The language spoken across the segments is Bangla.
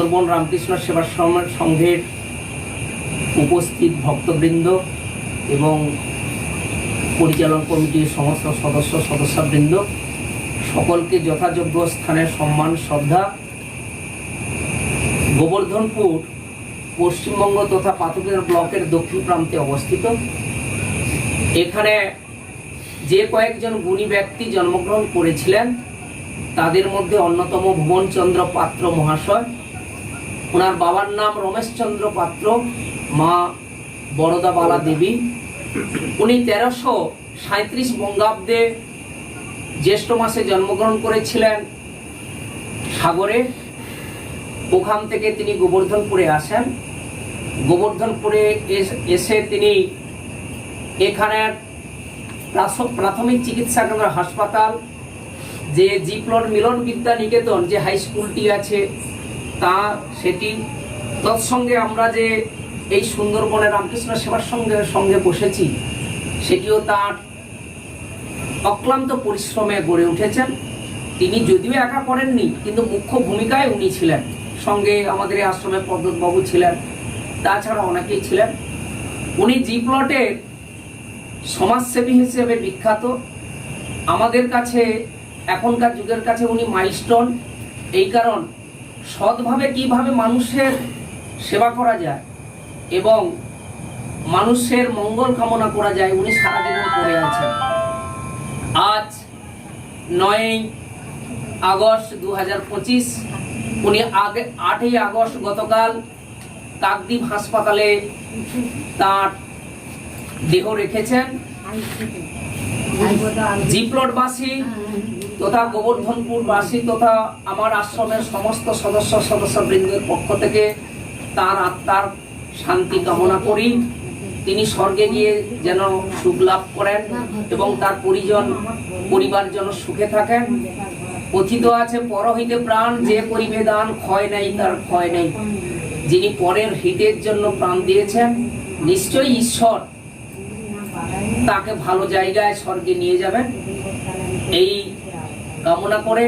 সুন্দরবন রামকৃষ্ণ সেবা সংঘের উপস্থিত ভক্তবৃন্দ এবং পরিচালন কমিটির সমস্ত সদস্য, সদস্যবৃন্দ, সকলকে যথাযোগ্য স্থানে সম্মান, শ্রদ্ধা। গোবর্ধনপুর, পশ্চিমবঙ্গ তথা পাথুকের ব্লকের দক্ষিণ প্রান্তে অবস্থিত। এখানে যে কয়েকজন গুণী ব্যক্তি জন্মগ্রহণ করেছিলেন, তাদের মধ্যে অন্যতম ভুবনচন্দ্র পাত্র মহাশয়। ওনার বাবার নাম রমেশচন্দ্র পাত্র মা বরদাবালা দেবী। উনি তেরোশো সাঁত্রিশ বঙ্গাব্দে জ্যৈষ্ঠ মাসে জন্মগ্রহণ করেছিলেন সাগরে। ওখান থেকে তিনি গোবর্ধনপুরে আসেন। গোবর্ধনপুরে এস- তিনি এখানের প্রাথমিক চিকিৎসা কেন্দ্র হাসপাতাল যে জিপ্লর মিলন বিদ্যা নিকেতন যে হাই স্কুলটি আছে তা সেটি তৎসঙ্গে আমরা যে এই সুন্দরবনে রামকৃষ্ণ সেবার সঙ্গে সঙ্গে বসেছি, সেটিও তার অক্লান্ত পরিশ্রমে গড়ে উঠেছেন। তিনি যদিও একা করেননি, কিন্তু মুখ্য ভূমিকায় উনি ছিলেন। সঙ্গে আমাদের এই আশ্রমে পদ্মতবাবু ছিলেন, তাছাড়া অনেকেই ছিলেন। উনি জি প্লটের সমাজসেবী হিসেবে বিখ্যাত। আমাদের কাছে, এখনকার যুগের কাছে উনি মাইলস্টোন। এই কারণ সৎভাবে কীভাবে মানুষের সেবা করা যায় এবং মানুষের মঙ্গল কামনা করা যায় উনি সারা জীবন করে আছেন। আজ নয়ই আগস্ট দু হাজার পঁচিশ উনি আগে আটই আগস্ট গতকাল কাকদ্বীপ হাসপাতালে তার দেহ রেখেছেন। জিপ্লটবাসী তথা গোবর্ধনপুরবাসী তথা আমার আশ্রমের সমস্ত সদস্য সদস্যবৃন্দের পক্ষ থেকে তার আত্মার শান্তি কামনা করি। তিনি স্বর্গে গিয়ে যেন সুখ লাভ করেন এবং তার পরিজন, পরিবার যেন সুখে থাকেন। কথিত আছে পর হইতে প্রাণ যে করিবে দান ক্ষয় নেই, তার ক্ষয় নেই। যিনি পরের হিতের জন্য প্রাণ দিয়েছেন, নিশ্চয়ই ঈশ্বর তাকে ভালো জায়গায় স্বর্গে নিয়ে যাবেন। এই কামনা করে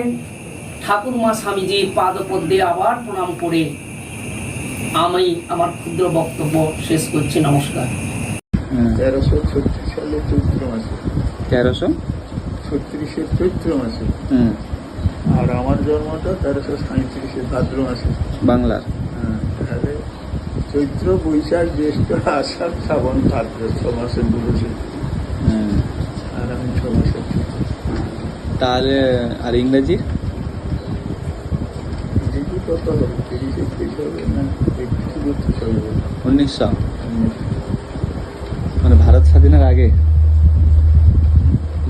ঠাকুর মা স্বামীজির পাদপদ্মে আবার প্রণাম করে আমি আমার ক্ষুদ্র বক্তব্য শেষ করছি নমস্কার। তেরোশো ছত্রিশ সালে চৈত্র মাসে। তেরোশো? ছত্রিশে চৈত্র মাসে। হুম। আর আমার জন্মটা তেরোশো সাঁত্রিশে ভাদ্র মাসে। বাংলার। হ্যাঁ, তাহলে চৈত্র বৈশাখ জ্যৈষ্ঠ আষাঢ় শ্রাবণ ভাদ্র ছ মাসের বলেছে হুম। আর আমি ছ মাসের তাহলে আর ইংরেজি? উনিশশো। মানে ভারত স্বাধীনের আগে?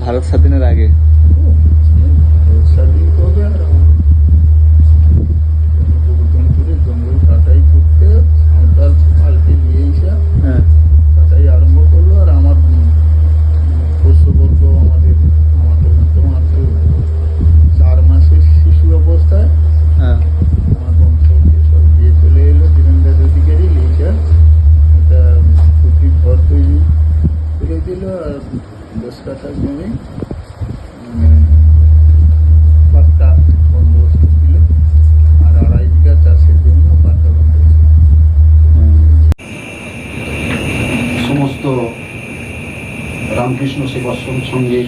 ভারত স্বাধীনের আগে? আর দশ কাঠা জমি মানে পাট্টা বন্দোবস্ত চাষের জন্য সমস্ত রামকৃষ্ণ সেবাশ্রম সঙ্গের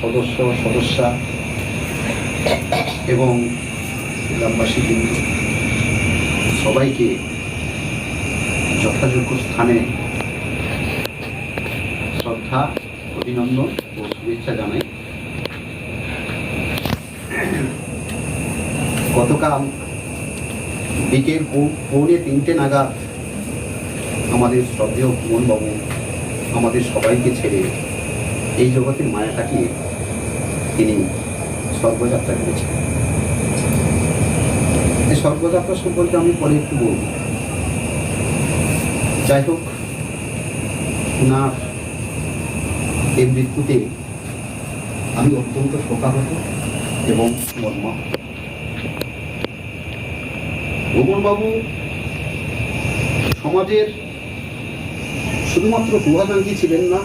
সদস্য, সদস্যা এবং গ্রামবাসী বৃন্দ, সবাইকে যথাযোগ্য স্থানে শ্রদ্ধা, অভিনন্দন ও শুভেচ্ছা জানাই। গতকাল বিকেল পৌনে তিনটে নাগাদ আমাদের শ্রদ্ধেয় বাবু আমাদের সবাইকে ছেড়ে এই জগতের মায়া কাটিয়ে তিনি স্বর্গযাত্রা করেছেন। এই স্বর্গযাত্রা সম্পর্কে আমি পরে একটু বলব। যাই হোক ওনার এই মৃত্যুতে আমি অত্যন্ত শোকাহত এবং মর্মাহত। ভুবনবাবু সমাজের শুধুমাত্র শুভাকাঙ্ক্ষী ছিলেন না,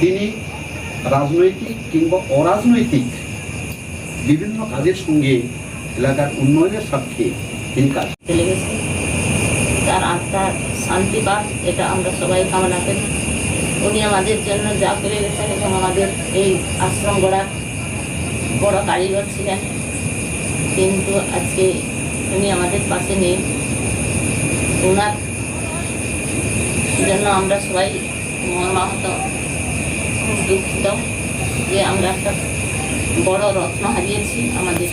তিনি রাজনৈতিক কিংবা অরাজনৈতিক বিভিন্ন কাজের সঙ্গে এলাকার উন্নয়নের স্বার্থে তিনি কাজ চলে গেছে তার আত্মার শান্তি পাক, এটা আমরা সবাই কামনা করি। উনি আমাদের জন্য যা করে গেছেন এবং আমাদের এই আশ্রম গড়ার বড় কারিগর ছিলেন। কিন্তু আজকে উনি আমাদের পাশে নেই। ওনার জন্য আমরা সবাই মর্মাহত, খুব দুঃখিত যে আমরা একটা বড় রত্ন হারিয়েছি। আমাদের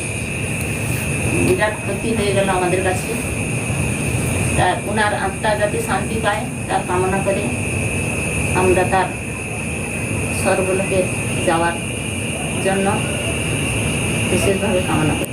বিরাট ক্ষতি হয়ে গেল আমাদের কাছে। তার ওনার আত্মা যাতে শান্তি পায়, তার কামনা করে আমরা তার সর্বলোকে যাওয়ার জন্য বিশেষভাবে কামনা করি।